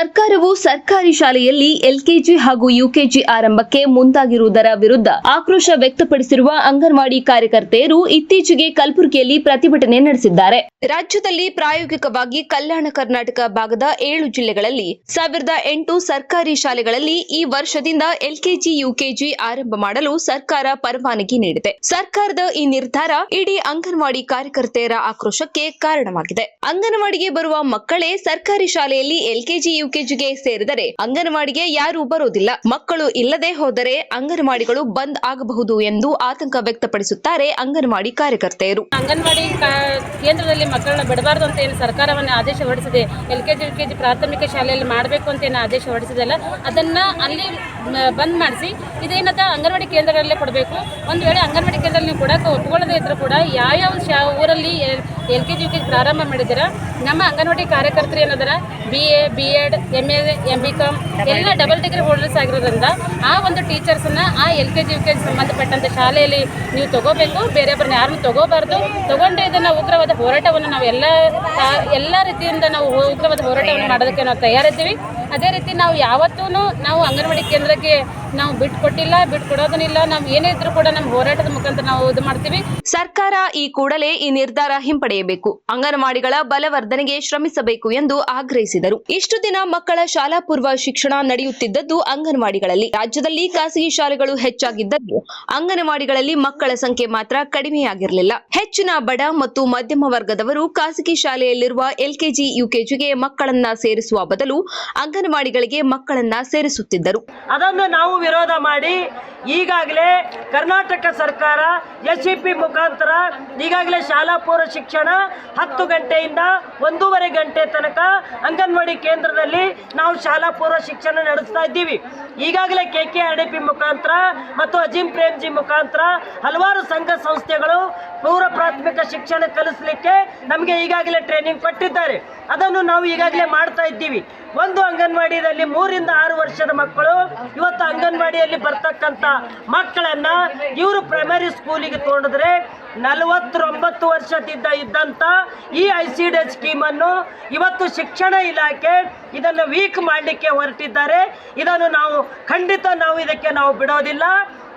ಸರ್ಕಾರವು ಸರ್ಕಾರಿ ಶಾಲೆಯಲ್ಲಿ ಎಲ್ಕೆಜಿ ಹಾಗೂ ಯುಕೆಜಿ ಆರಂಭಕ್ಕೆ ಮುಂದಾಗಿರುವುದರ ವಿರುದ್ಧ ಆಕ್ರೋಶ ವ್ಯಕ್ತಪಡಿಸಿರುವ ಅಂಗನವಾಡಿ ಕಾರ್ಯಕರ್ತೆಯರು ಇತ್ತೀಚೆಗೆ ಕಲಬುರಗಿಯಲ್ಲಿ ಪ್ರತಿಭಟನೆ ನಡೆಸಿದ್ದಾರೆ. ರಾಜ್ಯದಲ್ಲಿ ಪ್ರಾಯೋಗಿಕವಾಗಿ ಕಲ್ಯಾಣ ಕರ್ನಾಟಕ ಭಾಗದ ಏಳು ಜಿಲ್ಲೆಗಳಲ್ಲಿ ಸಾವಿರದ ಎಂಟು ಸರ್ಕಾರಿ ಶಾಲೆಗಳಲ್ಲಿ ಈ ವರ್ಷದಿಂದ ಎಲ್ಕೆಜಿ, ಯುಕೆಜಿ ಆರಂಭ ಮಾಡಲು ಸರ್ಕಾರ ಪರವಾನಗಿ ನೀಡಿದೆ. ಸರ್ಕಾರದ ಈ ನಿರ್ಧಾರ ಇಡೀ ಅಂಗನವಾಡಿ ಕಾರ್ಯಕರ್ತೆಯರ ಆಕ್ರೋಶಕ್ಕೆ ಕಾರಣವಾಗಿದೆ. ಅಂಗನವಾಡಿಗೆ ಬರುವ ಮಕ್ಕಳೇ ಸರ್ಕಾರಿ ಶಾಲೆಯಲ್ಲಿ ಎಲ್ಕೆಜಿ ಯುಕೆಜಿಗೆ ಸೇರಿದರೆ ಅಂಗನವಾಡಿಗೆ ಯಾರೂ ಬರೋದಿಲ್ಲ ಮಕ್ಕಳು ಇಲ್ಲದೆ ಹೋದರೆ ಅಂಗನವಾಡಿಗಳು ಬಂದ್ ಆಗಬಹುದು ಎಂದು ಆತಂಕ ವ್ಯಕ್ತಪಡಿಸುತ್ತಾರೆ ಅಂಗನವಾಡಿ ಕಾರ್ಯಕರ್ತೆಯರು. ಅಂಗನವಾಡಿ ಕೇಂದ್ರದಲ್ಲಿ ಮಕ್ಕಳನ್ನ ಬಿಡಬಾರದು ಅಂತ ಏನು ಸರ್ಕಾರವನ್ನು ಆದೇಶ ಹೊರಡಿಸಿದೆ. L K G, U K G ಪ್ರಾಥಮಿಕ ಶಾಲೆಯಲ್ಲಿ ಮಾಡಬೇಕು ಅಂತ ಏನು ಆದೇಶ ಹೊರಡಿಸಿದಲ್ಲ, ಅದನ್ನ ಅಲ್ಲಿ ಬಂದ್ ಮಾಡಿಸಿ ಇದೇನದ ಅಂಗನವಾಡಿ ಕೇಂದ್ರಗಳಲ್ಲೇ ಕೊಡಬೇಕು. ಒಂದು ವೇಳೆ ಅಂಗನವಾಡಿ ಕೇಂದ್ರದಲ್ಲಿ ನೀವು ಕೊಡಕ್ಕೆ ಒಪ್ಕೊಳ್ಳದೇ ಇದ್ರೂ ಕೂಡ ಯಾವ್ಯಾವ ಶಾ, ಊರಲ್ಲಿ L K G, U K G ಪ್ರಾರಂಭ ಮಾಡಿದಿರ ನಮ್ಮ ಅಂಗನವಾಡಿ ಕಾರ್ಯಕರ್ತರು ಏನದರ B A, B Ed M A M B Com ಎಲ್ಲ ಡಬಲ್ ಡಿಗ್ರಿ ಹೋಲ್ಡರ್ಸ್ ಆಗಿರೋದ್ರಿಂದ ಆ ಒಂದು ಟೀಚರ್ಸನ್ನ ಆ L K G U K G ಸಂಬಂಧಪಟ್ಟಂಥ ಶಾಲೆಯಲ್ಲಿ ನೀವು ತಗೋಬೇಕು. ಬೇರೆಯೊಬ್ಬರನ್ನ ಯಾರನ್ನು ತಗೋಬಾರ್ದು. ತಗೊಂಡು ಇದನ್ನು ಉಗ್ರವಾದ ಹೋರಾಟವನ್ನು ನಾವು ಎಲ್ಲ ಎಲ್ಲ ರೀತಿಯಿಂದ ನಾವು ಉಗ್ರವಾದ ಹೋರಾಟವನ್ನು ಮಾಡೋದಕ್ಕೆ ನಾವು ತಯಾರಿದ್ದೀವಿ. ಅದೇ ರೀತಿ ನಾವು ಯಾವತ್ತೂ ನಾವು ಅಂಗನವಾಡಿ ಕೇಂದ್ರಕ್ಕೆ ನಾವು ಬಿಟ್ಕೊಟ್ಟಿಲ್ಲ ಬಿಟ್ಕೊಡೋದನ್ನಿಲ್ಲ. ನಾವು ಏನೇ ಇದ್ರೂ ಕೂಡ ನಮ್ಮ ಹೋರಾಟದ ಮುಖಾಂತರ ನಾವು ಇದು ಮಾಡ್ತೀವಿ. ಸರ್ಕಾರ ಈ ಕೂಡಲೇ ಈ ನಿರ್ಧಾರ ಹಿಂಪಡೆಯಬೇಕು. ಅಂಗನವಾಡಿಗಳ ಬಲವರ್ಧನೆಗೆ ಶ್ರಮಿಸಬೇಕು ಎಂದು ಆಗ್ರಹಿಸಿದರು. ಇಷ್ಟು ದಿನ ಮಕ್ಕಳ ಶಾಲಾ ಪೂರ್ವ ಶಿಕ್ಷಣ ನಡೆಯುತ್ತಿದ್ದದ್ದು ಅಂಗನವಾಡಿಗಳಲ್ಲಿ. ರಾಜ್ಯದಲ್ಲಿ ಖಾಸಗಿ ಶಾಲೆಗಳು ಹೆಚ್ಚಾಗಿದ್ದದ್ದು ಅಂಗನವಾಡಿಗಳಲ್ಲಿ ಮಕ್ಕಳ ಸಂಖ್ಯೆ ಮಾತ್ರ ಕಡಿಮೆಯಾಗಿರಲಿಲ್ಲ. ಹೆಚ್ಚಿನ ಬಡ ಮತ್ತು ಮಧ್ಯಮ ವರ್ಗದವರು ಖಾಸಗಿ ಶಾಲೆಯಲ್ಲಿರುವ ಎಲ್ಕೆಜಿ ಯುಕೆಜಿಗೆ ಮಕ್ಕಳನ್ನ ಸೇರಿಸುವ ಬದಲು ಅಂಗನವಾಡಿಗಳಿಗೆ ಮಕ್ಕಳನ್ನ ಸೇರಿಸುತ್ತಿದ್ದರು. ಅದನ್ನು ನಾವು ವಿರೋಧ ಮಾಡಿ ಈಗಾಗಲೇ ಕರ್ನಾಟಕ ಸರ್ಕಾರ ಎಸ್ ಪಿ ಮುಖಾಂತರ ಈಗಾಗಲೇ ಶಾಲಾ ಪೂರ್ವ ಶಿಕ್ಷಣ ಹತ್ತು ಗಂಟೆಯಿಂದ ಒಂದೂವರೆ ಗಂಟೆ ತನಕ ಅಂಗನವಾಡಿ ಕೇಂದ್ರದಲ್ಲಿ ನಾವು ಶಾಲಾ ಪೂರ್ವ ಶಿಕ್ಷಣ ನಡೆಸ್ತಾ ಇದ್ದೀವಿ. ಈಗಾಗಲೇ ಕೆ ಕೆ ಆರ್ ಪಿ ಮುಖಾಂತರ ಮತ್ತು ಅಜಿಂ ಪ್ರೇಮ್ಜಿ ಮುಖಾಂತರ ಹಲವಾರು ಸಂಘ ಸಂಸ್ಥೆಗಳು ಪೂರ್ವ ಪ್ರಾಥಮಿಕ ಶಿಕ್ಷಣ ಕಲಿಸಲಿಕ್ಕೆ ನಮಗೆ ಈಗಾಗಲೇ ಟ್ರೈನಿಂಗ್ ಕೊಟ್ಟಿದ್ದಾರೆ. ಅದನ್ನು ನಾವು ಈಗಾಗಲೇ ಮಾಡ್ತಾ ಇದ್ದೀವಿ. ಒಂದು ಅಂಗನವಾಡಿಯಲ್ಲಿ ಮೂರಿಂದ ಆರು ವರ್ಷದ ಮಕ್ಕಳು ಇವತ್ತು ಅಂಗನವಾಡಿಯಲ್ಲಿ ಬರ್ತಕ್ಕಂಥ ಮಕ್ಕಳನ್ನ ಇವರು ಪ್ರೈಮರಿ ಸ್ಕೂಲಿಗೆ ತೊಗೊಂಡಿದ್ರೆ ನಲವತ್ತೊಂಬತ್ತು ವರ್ಷದಿಂದ ಇದ್ದಂಥ ಈ ಐ ಸಿ ಡಿ ಸ್ಕೀಮನ್ನು ಇವತ್ತು ಶಿಕ್ಷಣ ಇಲಾಖೆ ಇದನ್ನು ವೀಕ್ ಮಾಡಲಿಕ್ಕೆ ಹೊರಟಿದ್ದಾರೆ. ಇದನ್ನು ನಾವು ಖಂಡಿತ ನಾವು ಇದಕ್ಕೆ ನಾವು ಬಿಡೋದಿಲ್ಲ.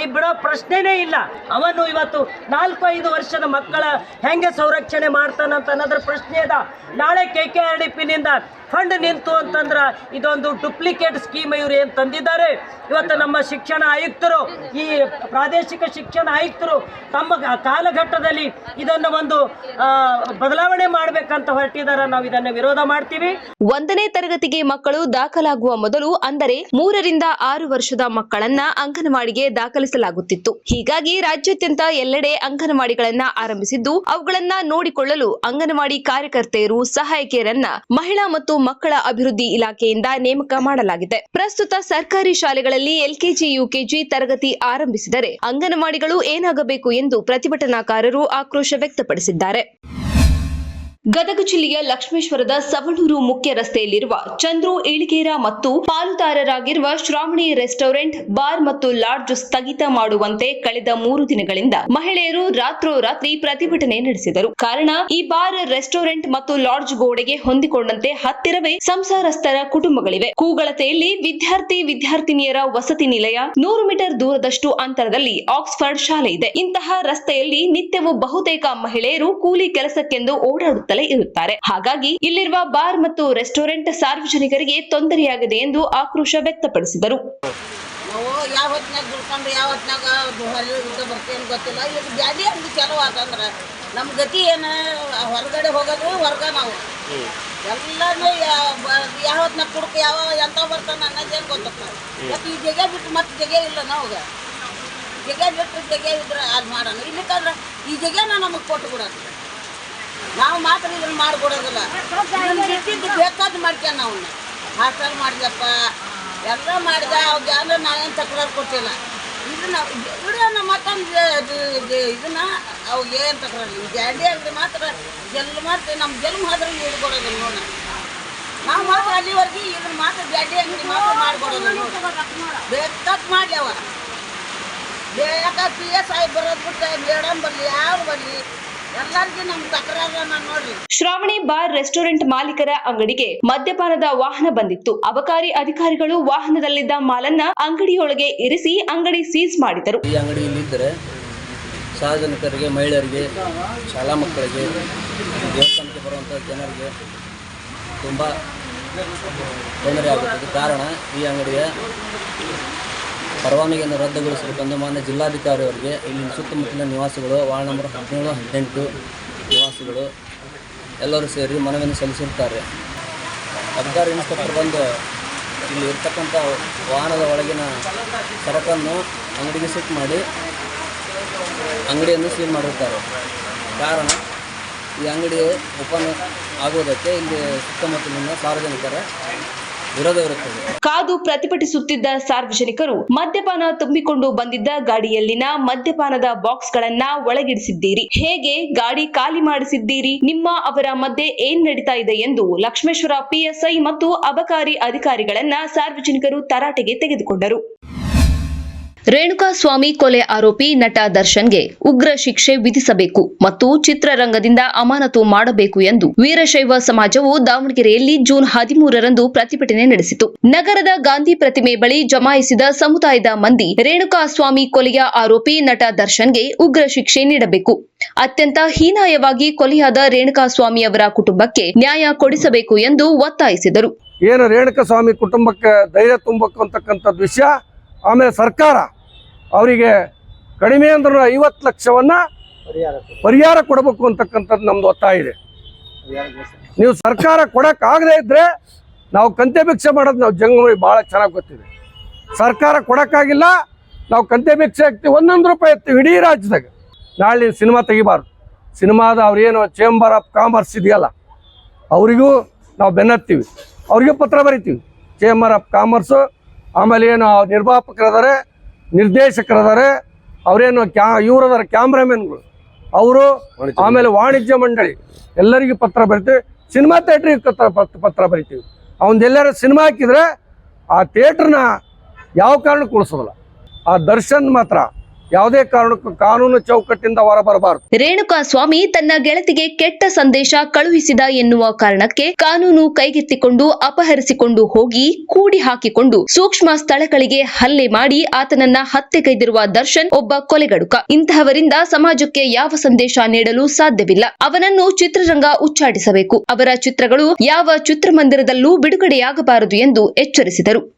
ಈ ಬಿಡೋ ಪ್ರಶ್ನೆನೇ ಇಲ್ಲ. ಅವನು ಇವತ್ತು ನಾಲ್ಕು ಐದು ವರ್ಷದ ಮಕ್ಕಳ ಹೆಂಗೆ ಸಂರಕ್ಷಣೆ ಮಾಡ್ತಾನಂತ ಅನ್ನೋದ್ರ ಪ್ರಶ್ನೆ ಅದ. ನಾಳೆ ಕೆ ಕೆ ಆರ್ ಡಿ ಪಿನಿಂದ ಫಂಡ್ ನಿಂತು ಅಂತಂದ್ರೆ ಇದೊಂದು ಡುಪ್ಲಿಕೇಟ್ ಸ್ಕೀಮ್ ಇವರು ಏನು ತಂದಿದ್ದಾರೆ? ಇವತ್ತು ನಮ್ಮ ಶಿಕ್ಷಣ ಆಯುಕ್ತರು, ಈ ಪ್ರಾದೇಶಿಕ ಶಿಕ್ಷಣ ಆಯುಕ್ತರು ತಮ್ಮ ಕಾಲಘಟ್ಟದಲ್ಲಿ ಇದನ್ನು ಒಂದು ಬದಲಾವಣೆ ಮಾಡಬೇಕಂತ ಹೊರಟಿದ್ದಾರೆ ನಾವು ಇದನ್ನು ವಿರೋಧ ಮಾಡ್ತೀವಿ. ಒಂದನೇ ತರಗತಿಗೆ ಮಕ್ಕಳು ದಾಖಲಾಗುವ ಮೊದಲು ಅಂದರೆ ಮೂರರಿಂದ ಆರು ವರ್ಷದ ಮಕ್ಕಳನ್ನ ಅಂಗನವಾಡಿಗೆ ದಾಖಲಿಸಲಾಗುತ್ತಿತ್ತು. ಹೀಗಾಗಿ ರಾಜ್ಯಾದ್ಯಂತ ಎಲ್ಲೆಡೆ ಅಂಗನವಾಡಿಗಳನ್ನ ಆರಂಭಿಸಿದ್ದು, ಅವುಗಳನ್ನ ನೋಡಿಕೊಳ್ಳಲು ಅಂಗನವಾಡಿ ಕಾರ್ಯಕರ್ತೆಯರು ಸಹಾಯಕಿಯರನ್ನ ಮಹಿಳಾ ಮತ್ತು ಮಕ್ಕಳ ಅಭಿವೃದ್ಧಿ ಇಲಾಖೆಯಿಂದ ನೇಮಕ ಮಾಡಲಾಗಿದೆ. ಪ್ರಸ್ತುತ ಸರ್ಕಾರಿ ಶಾಲೆಗಳಲ್ಲಿ ಎಲ್ಕೆಜಿ, ಯುಕೆಜಿ ತರಗತಿ ಆರಂಭಿಸಿದರೆ ಅಂಗನವಾಡಿಗಳು ಏನಾಗಬೇಕು ಎಂದು ಪ್ರತಿಭಟನಾಕಾರರು ಆಕ್ರೋಶ ವ್ಯಕ್ತಪಡಿಸಿದ್ದಾರೆ. ಗದಗ ಜಿಲ್ಲೆಯ ಲಕ್ಷ್ಮೇಶ್ವರದ ಸವಣೂರು ಮುಖ್ಯ ರಸ್ತೆಯಲ್ಲಿರುವ ಚಂದ್ರು ಏಳಿಗೇರ ಮತ್ತು ಪಾಲುದಾರರಾಗಿರುವ ಶ್ರಾವಣಿ ರೆಸ್ಟೋರೆಂಟ್, ಬಾರ್ ಮತ್ತು ಲಾಡ್ಜ್ ಸ್ಥಗಿತ ಮಾಡುವಂತೆ ಕಳೆದ ಮೂರು ದಿನಗಳಿಂದ ಮಹಿಳೆಯರು ರಾತ್ರೋರಾತ್ರಿ ಪ್ರತಿಭಟನೆ ನಡೆಸಿದರು. ಕಾರಣ, ಈ ಬಾರ್, ರೆಸ್ಟೋರೆಂಟ್ ಮತ್ತು ಲಾಡ್ಜ್ ಗೋಡೆಗೆ ಹೊಂದಿಕೊಂಡಂತೆ ಹತ್ತಿರವೇ ಸಂಸಾರಸ್ಥರ ಕುಟುಂಬಗಳಿವೆ. ಕೂಗಳತೆಯಲ್ಲಿ ವಿದ್ಯಾರ್ಥಿ ವಿದ್ಯಾರ್ಥಿನಿಯರ ವಸತಿ ನಿಲಯ, ನೂರು ಮೀಟರ್ ದೂರದಷ್ಟು ಅಂತರದಲ್ಲಿ ಆಕ್ಸ್ಫರ್ಡ್ ಶಾಲೆ ಇದೆ. ಇಂತಹ ರಸ್ತೆಯಲ್ಲಿ ನಿತ್ಯವೂ ಬಹುತೇಕ ಮಹಿಳೆಯರು ಕೂಲಿ ಕೆಲಸಕ್ಕೆಂದು ಓಡಾಡುತ್ತಲೇ ಇರುತ್ತಾರೆ. ಹಾಗಾಗಿ ಇಲ್ಲಿರುವ ಬಾರ್ ಮತ್ತು ರೆಸ್ಟೋರೆಂಟ್ ಸಾರ್ವಜನಿಕರಿಗೆ ತೊಂದರೆಯಾಗಿದೆ ಎಂದು ಆಕ್ರೋಶ ವ್ಯಕ್ತಪಡಿಸಿದರು. ಗೊತ್ತಿಲ್ಲ. ನಮ್ಮ ಗತಿ ಏನು? ಹೊರಗಡೆ ಹೋಗೋದು ಹೊರಗ ನಾವು. ಎಲ್ಲನೂ ಯಾವ ಹೊತ್ನಾಗ ಕುಡ್ಕ, ಯಾವ ಎಂತ ಬರ್ತಾನೆ ಅನ್ನೋದೇನು ಗೊತ್ತಾಗ್ತದೆ ಮತ್ತು ಈ ಜಗ ಬಿಟ್ಟು ಮತ್ತೆ ಜಗ ಇಲ್ಲ ನಮಗೆ ಜಗ ಬಿಟ್ಟು ಜಗ ಇದ್ರೆ ಅದು ಮಾಡೋಣ. ಇಲ್ಲಿಕ್ಕಂದ್ರೆ ಈ ಜಗನ ನಮಗೆ ಕೊಟ್ಟು ಬಿಡೋದು ನಾವು ಮಾತ್ರ ಇದನ್ನ ಮಾಡಿಕೊಡೋದಿಲ್ಲ. ಬೇಕಾದ್ ಮಾಡ್ತೇವೆ ನಾವು. ಹಾಸ್ಟೆಲ್ ಮಾಡಿದಪ್ಪ ಎಲ್ಲ ಮಾಡಿದ ಅವ್ರಿಗೆ ಅಂದ್ರೆ ನಾವೇನು ತಕರಾರು ಕೊಟ್ಟಿಲ್ಲ. ಇದನ್ನ ಇಡೋಣ ಮತ್ತೊಂದು ಇದನ್ನ ಅವಾಗ ಏನು ತಕರಾರು ಗ್ಯಾಂಡಿ ಅಂಗಡಿ ಮಾತ್ರ ಗೆಲ್ಲು ಮಾತ್ರ ನಮ್ಮ ಜನ್ಮ ಮಾತ್ರ ಇಡ್ಕೊಡೋದಿಲ್ಲ ನೋಡ ನಾವು. ಮಾತ್ರ ಅಲ್ಲಿವರೆಗೆ ಇದನ್ನ ಮಾತ್ರ ಜಾಡಿ ಅಂಗಡಿ ಮಾತ್ರ ಮಾಡ್ಕೊಡೋದು ಬೇಕಾದ್ ಮಾಡಿ ಅವ. ಪಿ ಎಸ್ ಐ ಬರೋದು ಬಿಟ್ಟು ಮೇಡಮ್ ಬರಲಿ, ಯಾರು ಬರಲಿ ಶ್ರಾವಣಿ ಬಾರ್ ರೆಸ್ಟೋರೆಂಟ್ ಮಾಲೀಕರ ಅಂಗಡಿಗೆ ಮದ್ಯಪಾನದ ವಾಹನ ಬಂದಿತ್ತು. ಅಬಕಾರಿ ಅಧಿಕಾರಿಗಳು ವಾಹನದಲ್ಲಿದ್ದ ಮಾಲನ್ನ ಅಂಗಡಿಯೊಳಗೆ ಇರಿಸಿ ಅಂಗಡಿ ಸೀಸ್ ಮಾಡಿದರು. ಈ ಅಂಗಡಿಯಲ್ಲಿದ್ದರೆ ಸಾರ್ವಜನಿಕರಿಗೆ ಮಹಿಳೆಯರಿಗೆ ಶಾಲಾ ಮಕ್ಕಳಿಗೆ ದೇವಸ್ಥಾನಕ್ಕೆ ಬರುವಂಥ ಜನರಿಗೆ ತುಂಬಾ ತೊಂದರೆ ಆಗುತ್ತದೆ. ಕಾರಣ ಈ ಅಂಗಡಿಯ ಪರವಾನಗಿಯನ್ನು ರದ್ದುಗೊಳಿಸಬೇಕೆಂದು ಮಾನ್ಯ ಜಿಲ್ಲಾಧಿಕಾರಿ ಅವರಿಗೆ ಇಲ್ಲಿನ ಸುತ್ತಮುತ್ತಲಿನ ನಿವಾಸಿಗಳು, ವಾರ್ಡ್ ನಂಬರ್ ಹದಿನೇಳು, ಹದಿನೆಂಟು ನಿವಾಸಿಗಳು ಎಲ್ಲರೂ ಸೇರಿ ಮನವಿಯನ್ನು ಸಲ್ಲಿಸಿರ್ತಾರೆ ಅಧಿಕಾರಿ ಇನ್ಸ್ಪೆಕ್ಟರ್ ಬಂದು ಇಲ್ಲಿ ಇರ್ತಕ್ಕಂಥ ವಾಹನದ ಒಳಗಿನ ಸರಕನ್ನು ಅಂಗಡಿಗೆ ಸೆಟ್ ಮಾಡಿ ಅಂಗಡಿಯನ್ನು ಸೀಲ್ ಮಾಡಿರ್ತಾರೆ ಕಾರಣ, ಈ ಅಂಗಡಿ ಓಪನ್ ಆಗುವುದಕ್ಕೆ ಇಲ್ಲಿ ಸುತ್ತಮುತ್ತಲಿನ ಸಾರ್ವಜನಿಕರ ಕಾದು ಪ್ರತಿಭಟಿಸುತ್ತಿದ್ದ ಸಾರ್ವಜನಿಕರು ಮದ್ಯಪಾನ ತುಂಬಿಕೊಂಡು ಬಂದಿದ್ದ ಗಾಡಿಯಲ್ಲಿನ ಮದ್ಯಪಾನದ ಬಾಕ್ಸ್ಗಳನ್ನ ಒಳಗಿಡಿಸಿದ್ದೀರಿ. ಹೇಗೆ ಗಾಡಿ ಖಾಲಿ ಮಾಡಿಸಿದ್ದೀರಿ? ನಿಮ್ಮ ಅವರ ಮಧ್ಯೆ ಏನ್ ನಡೀತಾ ಇದೆ ಎಂದು ಲಕ್ಷ್ಮೇಶ್ವರ, ಪಿಎಸ್ಐ ಮತ್ತು ಅಬಕಾರಿ ಅಧಿಕಾರಿಗಳನ್ನ ಸಾರ್ವಜನಿಕರು ತರಾಟೆಗೆ ತೆಗೆದುಕೊಂಡರು. ರೇಣುಕಾಸ್ವಾಮಿ ಕೊಲೆ ಆರೋಪಿ ನಟ ದರ್ಶನ್ಗೆ ಉಗ್ರ ಶಿಕ್ಷೆ ವಿಧಿಸಬೇಕು ಮತ್ತು ಚಿತ್ರರಂಗದಿಂದ ಅಮಾನತು ಮಾಡಬೇಕು ಎಂದು ವೀರಶೈವ ಸಮಾಜವು ದಾವಣಗೆರೆಯಲ್ಲಿ ಜೂನ್ ಹದಿಮೂರರಂದು ಪ್ರತಿಭಟನೆ ನಡೆಸಿತು. ನಗರದ ಗಾಂಧಿ ಪ್ರತಿಮೆ ಬಳಿ ಜಮಾಯಿಸಿದ ಸಮುದಾಯದ ಮಂದಿ ರೇಣುಕಾಸ್ವಾಮಿ ಕೊಲೆಯ ಆರೋಪಿ ನಟ ದರ್ಶನ್ಗೆ ಉಗ್ರ ಶಿಕ್ಷೆ ನೀಡಬೇಕು. ಅತ್ಯಂತ ಹೀನಾಯವಾಗಿ ಕೊಲೆಯಾದ ರೇಣುಕಾಸ್ವಾಮಿ ಅವರ ಕುಟುಂಬಕ್ಕೆ ನ್ಯಾಯ ಕೊಡಿಸಬೇಕು ಎಂದು ಒತ್ತಾಯಿಸಿದರು. ಏನು ರೇಣುಕಾಸ್ವಾಮಿ ಕುಟುಂಬಕ್ಕೆ ಧೈರ್ಯ ತುಂಬಕ್ಕಂತಕ್ಕಂಥದ್ದು ವಿಷಯ, ಆಮೇಲೆ ಸರ್ಕಾರ ಅವರಿಗೆ ಕಡಿಮೆ ಅಂದ್ರೂ ಐವತ್ತು ಲಕ್ಷವನ್ನ ಪರಿಹಾರ ಕೊಡಬೇಕು ಅಂತಕ್ಕಂಥದ್ದು ನಮ್ದು ಒತ್ತಾಯ ಇದೆ. ನೀವು ಸರ್ಕಾರ ಕೊಡೋಕ್ಕಾಗದೇ ಇದ್ದರೆ ನಾವು ಕಂತೆ ಭಿಕ್ಷೆ ಮಾಡೋದು ನಾವು ಜಂಗಮರಿ ಭಾಳ ಚೆನ್ನಾಗಿ ಗೊತ್ತಿದೆ. ಸರ್ಕಾರ ಕೊಡೋಕ್ಕಾಗಿಲ್ಲ ನಾವು ಕಂತೆ ಭಿಕ್ಷೆ ಹಾಕ್ತೀವಿ ಒಂದೊಂದು ರೂಪಾಯಿ ಎತ್ತೀವಿ ಇಡೀ ರಾಜ್ಯದಾಗ. ನಾಳೆ ನೀನು ಸಿನಿಮಾ ತೆಗಿಬಾರ್ದು. ಸಿನಿಮಾದ ಅವ್ರೇನು ಚೇಂಬರ್ ಆಫ್ ಕಾಮರ್ಸ್ ಇದೆಯಲ್ಲ ಅವರಿಗೂ ನಾವು ಬೆನ್ನತ್ತೀವಿ. ಅವ್ರಿಗೂ ಪತ್ರ ಬರಿತೀವಿ. ಚೇಂಬರ್ ಆಫ್ ಕಾಮರ್ಸು ಆಮೇಲೆ ಏನು ನಿರ್ಮಾಪಕರದಾರೆ ನಿರ್ದೇಶಕರದಾರೆ ಅವರೇನು ಕ್ಯಾ ಇವರದಾರ ಕ್ಯಾಮ್ರಾಮನ್ಗಳು ಅವರು ಆಮೇಲೆ ವಾಣಿಜ್ಯ ಮಂಡಳಿ. ಎಲ್ಲರಿಗೂ ಪತ್ರ ಬರಿತೀವಿ. ಸಿನಿಮಾ ಥಿಯೇಟ್ರಿಗೆ ಪತ್ರ ಪತ್ರ- ಪತ್ರ ಬರಿತೀವಿ. ಅವನ್ ಎಲ್ಲಾರು ಸಿನಿಮಾ ಹಾಕಿದ್ರೆ ಆ ಥಿಯೇಟ್ರನ್ನ ಯಾವ ಕಾರಣಕ್ಕೂ ಉಳಿಸೋದಿಲ್ಲ. ಆ ದರ್ಶನ್ ಮಾತ್ರ ಯಾವುದೇ ಕಾರಣಕ್ಕೂ ಕಾನೂನು ಚೌಕಟ್ಟಿಂದ ಹೊರ ರೇಣುಕಾ ಸ್ವಾಮಿ ತನ್ನ ಗೆಳತಿಗೆ ಕೆಟ್ಟ ಸಂದೇಶ ಕಳುಹಿಸಿದ ಎನ್ನುವ ಕಾರಣಕ್ಕೆ ಕಾನೂನು ಕೈಗೆತ್ತಿಕೊಂಡು ಅಪಹರಿಸಿಕೊಂಡು ಹೋಗಿ ಕೂಡಿ ಹಾಕಿಕೊಂಡು ಸೂಕ್ಷ್ಮ ಸ್ಥಳಗಳಿಗೆ ಹಲ್ಲೆ ಮಾಡಿ ಆತನನ್ನ ಹತ್ಯೆಗೈದಿರುವ ದರ್ಶನ್ ಒಬ್ಬ ಕೊಲೆಗಡುಕ. ಇಂತಹವರಿಂದ ಸಮಾಜಕ್ಕೆ ಯಾವ ಸಂದೇಶ ನೀಡಲು ಸಾಧ್ಯವಿಲ್ಲ. ಅವನನ್ನು ಚಿತ್ರರಂಗ ಉಚ್ಚಾಟಿಸಬೇಕು. ಅವರ ಚಿತ್ರಗಳು ಯಾವ ಚಿತ್ರಮಂದಿರದಲ್ಲೂ ಬಿಡುಗಡೆಯಾಗಬಾರದು ಎಂದು ಎಚ್ಚರಿಸಿದರು.